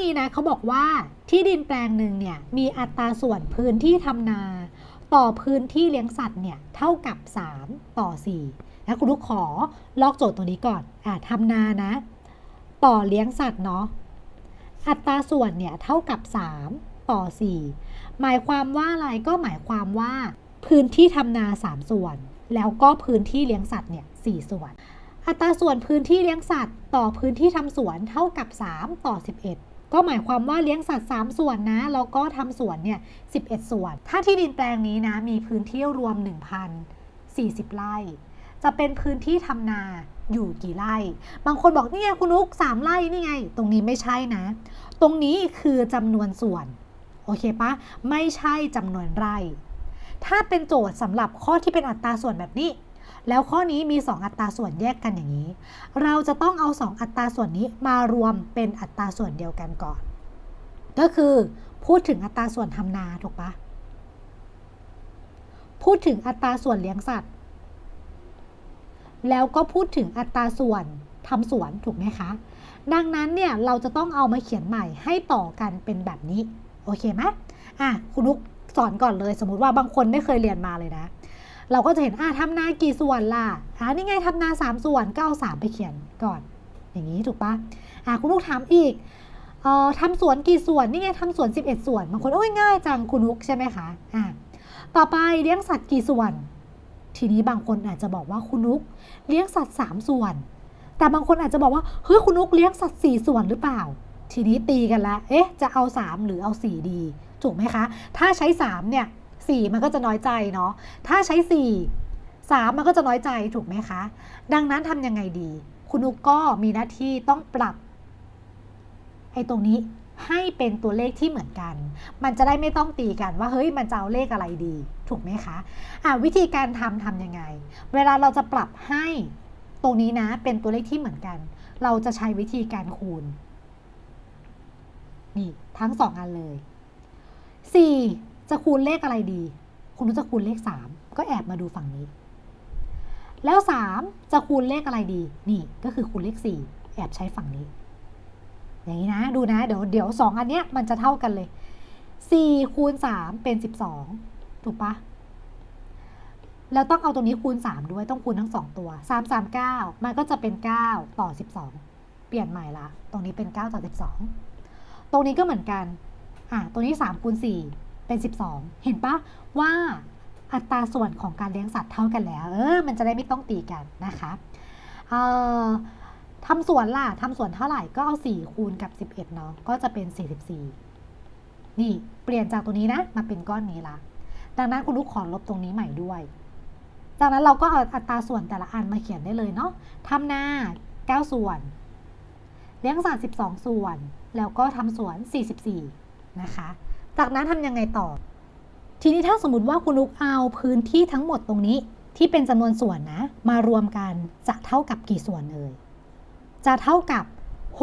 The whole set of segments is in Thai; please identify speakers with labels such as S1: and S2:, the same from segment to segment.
S1: นี้นะเขาบอกว่าที่ดินแปลงหนึ่งเนี่ยมีอัตราส่วนพื้นที่ทำนา ต่อพื้นที่เลี้ยงสัตว์เนี่ยเท่ากับ 3 ต่อ4นะคุณลูกขอลอกโจทย์ตรงนี้ก่อนอ่าทำนานะ ต่อเลี้ยงสัตว์เนาะอัตราส่วนเนี่ยเท่ากับ 3 ต่อ 4 หมายความว่าอะไรก็หมายความว่าพื้นที่ทำนา 3 ส่วน แล้วก็พื้นที่เลี้ยงสัตว์เนี่ยสส่วน อัตราส่วนพื้นที่เลี้ยงสัตว์ ต่อพื้นที่ทำสวนเท่ากับ 3 ต่อ 11 ก็หมายความว่าเลี้ยงสัตว์ 3 ส่วนนะ แล้วก็ทำสวนเนี่ย11 ส่วน ถ้าที่ดินแปลงนี้นะมีพื้นที่รวม 1,040 ไร่ จะเป็นพื้นที่ทำนาอยู่กี่ไร่ บางคนบอกนี่ไงคุณนุก3ไร่นี่ไง ตรงนี้ไม่ใช่นะ ตรงนี้คือจำนวนส่วน โอเคปะไม่ใช่จำนวนไร่ ถ้าเป็นโจทย์สำหรับข้อที่เป็นอัตราส่วนแบบนี้ แล้วข้อนี้มี 2 อัตราส่วนแยกกันอย่างนี้ เราจะต้องเอา 2 อัตราส่วนนี้มารวมเป็นอัตราส่วนเดียวกันก่อน ก็คือพูดถึงอัตราส่วนทำนาถูกปะพูดถึงอัตราส่วนเลี้ยงสัตว์ แล้วก็พูดถึงอัตราส่วนทำสวนถูกไหมคะ ดังนั้นเนี่ยเราจะต้องเอามาเขียนใหม่ให้ต่อกันเป็นแบบนี้ โอเคไหมอะคุณนุกสอนก่อนเลย สมมุติว่าบางคนไม่เคยเรียนมาเลยนะ เราก็จะเห็นอะทำนากี่ส่วนล่ะอะนี่ไงทำนาสามส่วนก็เอาสามไปเขียนก่อน อย่างนี้ถูกปะอะคุณนุกถามอีกเอ่อทำสวนกี่ส่วนนี่ไงทำสวน 11 ส่วนบางคนโอ้ยง่ายจังคุณนุกใช่ไหมคะอะต่อไปเลี้ยงสัตว์กี่ส่วน ทีนี้บางคนอาจจะบอกว่าคุณนุกเลี้ยงสัตว์ 3 ส่วน แต่บางคนอาจจะบอกว่าเฮ้ยคุณนุกเลี้ยงสัตว์ 4 ส่วนหรือเปล่า ทีนี้ตีกันละเอ๊ะจะเอา 3 หรือเอา 4 ดี ถูกไหมคะ ถ้าใช้ 3 เนี่ย 4 มันก็จะน้อยใจเนาะถ้าใช้ 4 3 มันก็จะน้อยใจถูกไหมคะ ดังนั้นทำยังไงดี คุณนุกก็มีหน้าที่ต้องปรับไอ้ตรงนี้ให้เป็นตัวเลขที่เหมือนกัน มันจะได้ไม่ต้องตีกันว่าเฮ้ยมันจะเอาเลขอะไรดี ถูกไหมคะอะวิธีการทำทำยังไง เวลาเราจะปรับให้ตรงนี้นะเป็นตัวเลขที่เหมือนกัน เราจะใช้วิธีการคูณ นี่ทั้งสองอันเลย4 จะคูณเลขอะไรดี คุณรู้จะคูณเลข 3 ก็แอบมาดูฝั่งนี้ แล้ว 3 จะคูณเลขอะไรดี นี่ก็คือคูณเลข 4 แอบใช้ฝั่งนี้ อย่างนี้นะ ดูนะ เดี๋ยวเดี๋ยวสองอันเนี้ยมันจะเท่ากันเลย4คูณ3เป็น 12 ถูกปะแล้วต้องเอาตรงนี้คูณ 3 ด้วยต้องคูณทั้ง 2 ตัว 3 3 9 มันก็จะเป็น 9 ต่อ 12 เปลี่ยนใหม่ละ ตรงนี้เป็น 9 ต่อ 12 ตรงนี้ก็เหมือนกัน อะ ตรงนี้ 3 คูณ 4 เป็น 12 เห็นปะว่าอัตราส่วนของการเลี้ยงสัตว์เท่ากันแล้ว เออ มันจะได้ไม่ต้องตีกันนะคะเอ่อทำสวนล่ะทำสวนเท่าไหร่ก็เอา4คูณกับ 11เนาะก็จะเป็น 44 นี่เปลี่ยนจากตัวนี้นะมาเป็นก้อนนี้ละดังนั้นคุณลูกขอลบตรงนี้ใหม่ด้วย จากนั้นเราก็เอาอัตราส่วนแต่ละอันมาเขียนได้เลยเนาะทำนา 9 ส่วน เลี้ยงสัตว์ 12 ส่วน แล้วก็ทำสวน 44 นะคะ จากนั้นทำยังไงต่อ ทีนี้ถ้าสมมติว่าคุณลูกเอาพื้นที่ทั้งหมดตรงนี้ที่เป็นจำนวนส่วนนะ มารวมกันจะเท่ากับกี่ส่วนเอ่ยจะเท่ากับ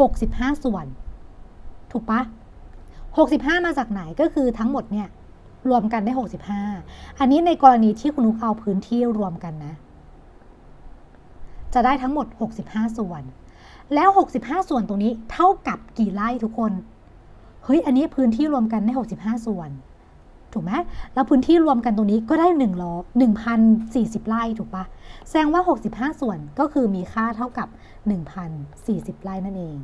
S1: 65 ส่วน ถูกปะ65 มาจากไหนก็คือทั้งหมดเนี่ยรวมกันได้ 65 อันนี้ในกรณีที่คุณนุกเอาพื้นที่รวมกันนะ จะได้ทั้งหมด 65 ส่วน แล้ว 65 ส่วนตรงนี้เท่ากับกี่ไร่ทุกคน เฮ้ย อันนี้พื้นที่รวมกันได้65 ส่วน ถูกไหมแล้วพื้นที่รวมกันตรงนี้ก็ได้1ล้อ1,040ไร่ถูกปะแสดงว่า 65 ส่วนก็คือมีค่าเท่ากับ 1,040 ไร่นั่นเอง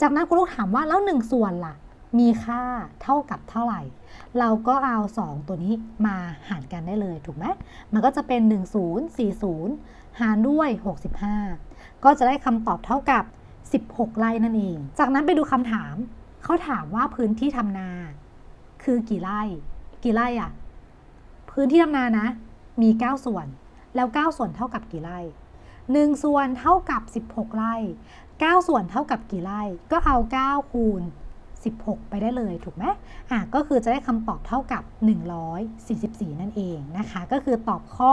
S1: จากนั้นคุณลูกถามว่าแล้ว 1 ส่วนล่ะ มีค่าเท่ากับเท่าไหร่ เราก็เอา 2 ตัวนี้มาหารกันได้เลยถูกไหมมันก็จะเป็น 1040 หารด้วย 65 ก็จะได้คำตอบเท่ากับ 16 ไร่นั่นเอง จากนั้นไปดูคำถาม เขาถามว่าพื้นที่ทำนา คือกี่ไร่ กี่ไร่อะพื้นที่ทำนานะ มี 9 ส่วน แล้ว 9 ส่วนเท่ากับกี่ไร่ 1 ส่วนเท่ากับ 16 ไร่ 9 ส่วนเท่ากับกี่ไร่ ก็เอา 9 คูณ 16 ไปได้เลยถูกไหมอะก็คือจะได้คำตอบเท่ากับ 144 นั่นเองนะคะ ก็คือตอบข้อ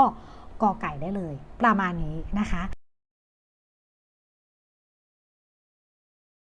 S1: กอไก่ได้เลย ประมาณนี้นะคะ